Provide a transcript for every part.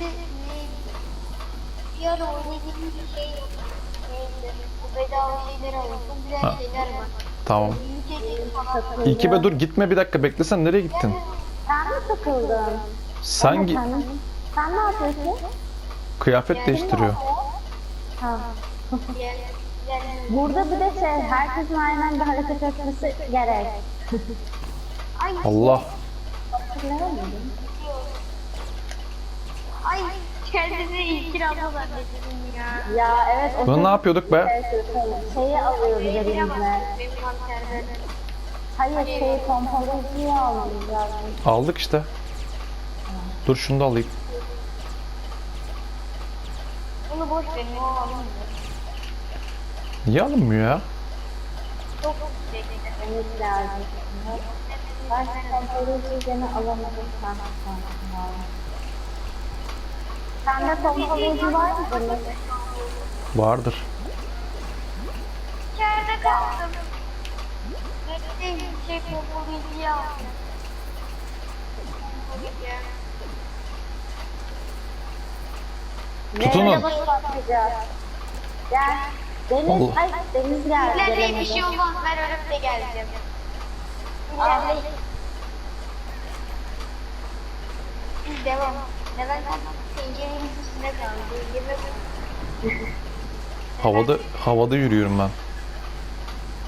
ne? Bir ara oynadığımız bir şey yok. Neydi? Bu bedava şeyler alıyor. Çok güzel Ha. şeyler var. Tamam. Ülkece falan. İlki be dur gitme bir dakika beklesen nereye gittin? Sen mi sıkıldın? Sen gi- Sen, sen ne yapıyorsun? kıyafet değiştiriyor. Ha. Yani, yani Burada bir de şey, herkesin aynı anda hareket etmesi gerek. Allah. Hatırlayamıyor musun? Ay kendimi İlkin abla zannettim ya. Ya evet o Bunu ne yapıyorduk be? şeyi alıyoruz elimizle. Benim. Hayır şeyi pompalıyı almamız lazım. Aldık işte. Dur şunu da alayım. Bunu boş verin o alınmıyor. Niye alınmıyor ya? Çok. Demek lazım. Ben pompalıyı gene alamadım. Sen Sende pompalayıcı var mı? Vardır. İçeride kaldım. Bekleyin şey kokulayıcı aldım. Tutunun. Gel. Deniz, Allah. ay Deniz geldi. İlerleyin bir şey olmaz ben ölüp de geleceğim. İlerleyin. Biz devam. Kaldı? Havada havada yürüyorum ben.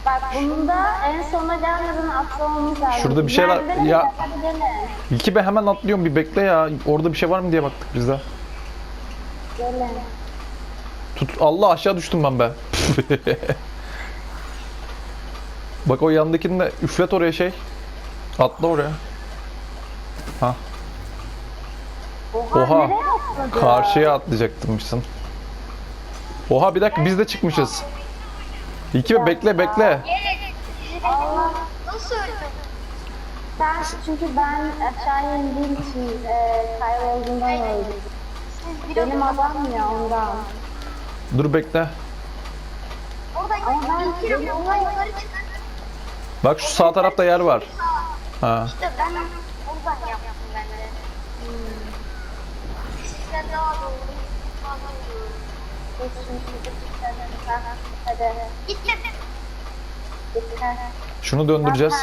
Bak bunun da en sona gelmeden atlamamız lazım. Şurada bir şeyler- Merdivene ya-. İlki be hemen atlıyorum bir bekle ya. Orada bir şey var mı diye baktık biz de. Gele. Tut Allah aşağı düştüm ben be. Bak o yandakini de üflet oraya şey. Atla oraya. Ha Oha, Oha. Atladı? karşıya atlayacaktımmışsın. Oha bir dakika biz de çıkmışız. İlki be bekle bekle. Nasıl? Ben, çünkü ben aşağıya indiğim için e, kaybolduğundan öldüm. Siz bir Benim adam ya ondan. Dur bekle. Ama ben iki benim lokma yukarı çıkın. Bak şu sağ tarafta yer var. Ha. İşte ben oradan yaptım ben de. Hmm. Sizden daha doğru. Daha doğru. Hadi. Gitme. Dikkat. Şunu döndüreceğiz.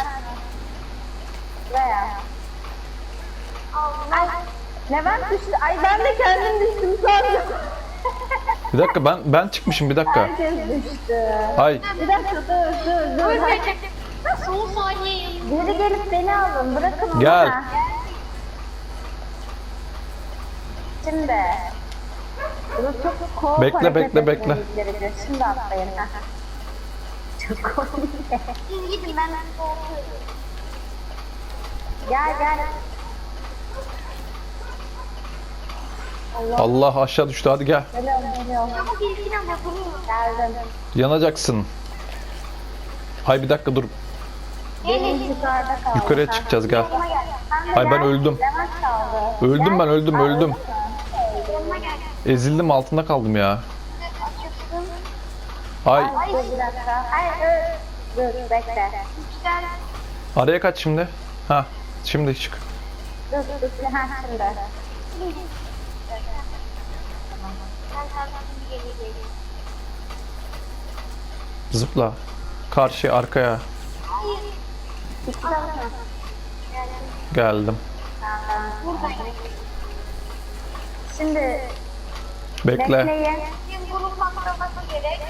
Ay. Levent düştü. Ay ben de kendim düştüm sandım. Bir dakika ben ben çıkmışım bir dakika. Herkes düştü. Ay Bir dakika dur dur dur. Son saniye. Geri gelip beni alın. Bırakın onu. Gel. ha. Şimdi. Bunu çok kol Bekle, hareket bekle, bekle. gerekiyor. Şimdi atlayın. Çok komik. Siz gidin ben korkuyorum. gel gel. Allah. Allah aşağı düştü hadi gel. Geliyorum geliyorum. Çabuk. Geldim. Yanacaksın. Ay bir dakika dur. Gelin yukarıda kaldı. Yukarıya çıkacağız gel. Gel. Sen de Ay ben gel. öldüm. Levent kaldı. Öldüm ben öldüm öldüm. Ezildim altında kaldım ya. Ay Ay dur bir dakika. Ay dur. Dur bekle. Güzel. araya kaç şimdi. Ha şimdi çık. Dur dur dur. Ha şimdi. Ben kalktım geri geri. Zıpla. Karşıya arkaya. Geldim. Şimdi Bekle. bekleyin. Bizim grup patlaması gerek.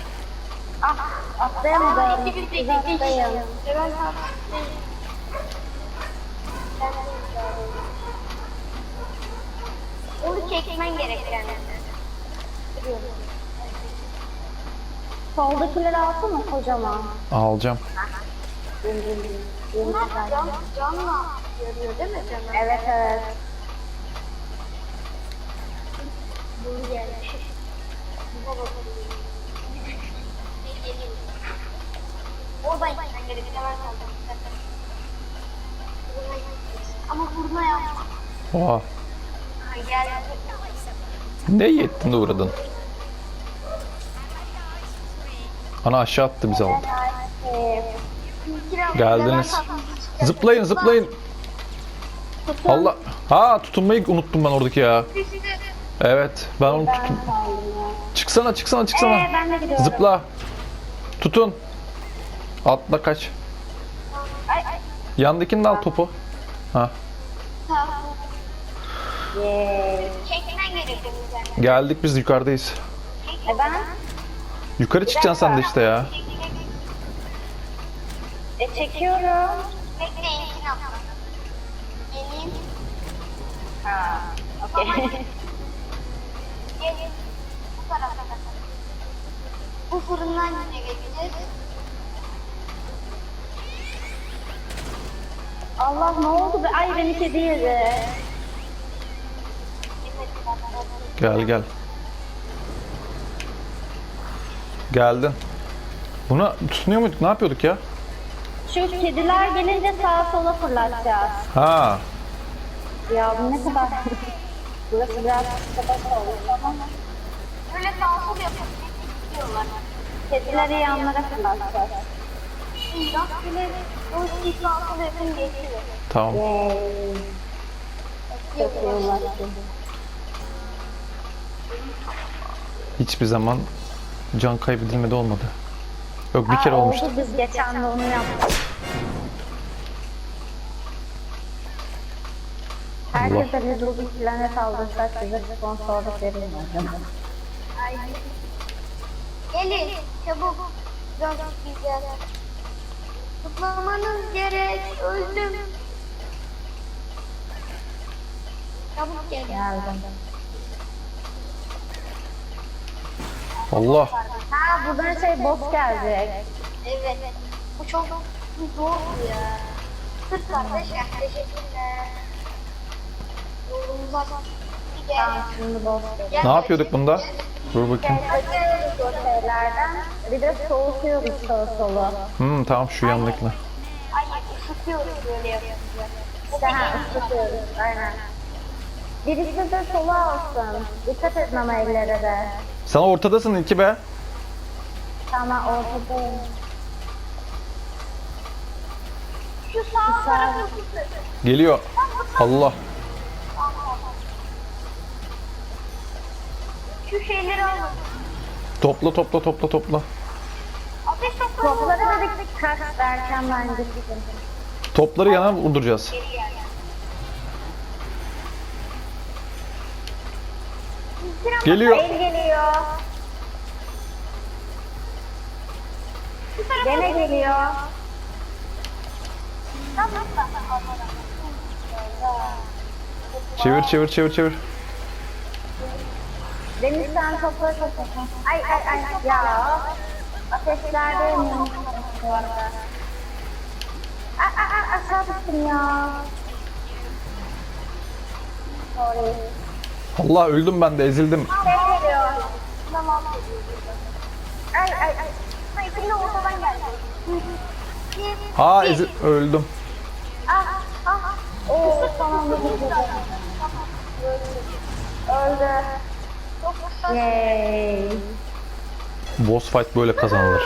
Ah atlayamadım. Ama iki bir Siz tek atlayın. Ben kalktım. Onu çekmen gerek yani. Soldakileri alsana kocaman. Alacağım. Bunlar can, canla görüyor değil mi canla? Evet evet. Doğru. Ama vurma yapma. Oha. Ne yettin de uğradın. Ana aşağı attı bizi aldı. Geldiniz. Zıplayın zıplayın. Allah. Ha tutunmayı unuttum ben oradaki ya. Evet. Ben onu tuttum. Çıksana çıksana çıksana. Ee, ben de gidiyorum. Zıpla. Tutun. Atla kaç. Ay, ay. Yandakini de al topu. Ha. Geldik biz yukarıdayız. E ben? Yukarı çıkacaksın sen de işte ya. E çekiyorum. Bekle ilkini atla. Geleyim. Ha. Okey. Gelin. Bu tarafa. Bu fırından yine geçeceğiz. Allah ne oldu be? Ay beni kedi yedi. Gel gel. Geldin. Buna tutunuyor muyduk? Ne yapıyorduk ya? Şu kediler gelince sağa sola fırlatacağız. Ha. Ya bu ne kadar... Burası biraz kalabalık olmuş ama Böyle sağ sol yapıp gidiyorlar. Kedileri yanlara fırlatacağız. Rastgele o şey sağ sol yapın geçiyor. Tamam. Çok iyi ulaştın. Hiçbir zaman can kaybedilmedi olmadı. Yok bir kere Aa, olmuştu. Oldu biz geçen de onu yaptık. Herkese bir Rubik planet aldırsak size sponsorluk verir mi? Ay. Gelin çabuk. Gideceğiz. Tutmamanız gerek. Öldüm. Çabuk gelin. Geldim. Allah. Ha buradan şey boss gelecek. Evet. Bu çok zor ya. Kız kardeş ya. Teşekkürler. Yolumuza bir Ne yapıyorduk bunda? Dur bakayım. Açıyoruz o şeylerden. Bir de soğutuyoruz sağa sola. Hmm, tamam şu yandakine. Hayır ısıtıyoruz böyle yapınca. İşte ha ısıtıyoruz. Aynen. Birisi de sola alsın. Dikkat ama ellere de. Sen ortadasın iki be. Tamam ortadayım. Şu sağ tarafı. Geliyor. Allah. Şu şeyleri alın. Topla topla topla topla. Ateş topları Topları dedik kaç derken ben gittim. Topları yana vurduracağız. Geliyor. El geliyor. Gene geliyor. Çevir çevir çevir çevir. Deniz sen topları topla. Ay ay ay ya. Ateşlerde mi? Bu arada. Aa, aa, aşağı düştüm ya. Sorry. Allah öldüm ben de ezildim. Ses geliyor. Tamam. Ay ay ay. Hayır, şimdi ortadan geldi. Ha ezil öldüm. Ah ah. Oo tamam. Öldü. Boss fight böyle kazanılır.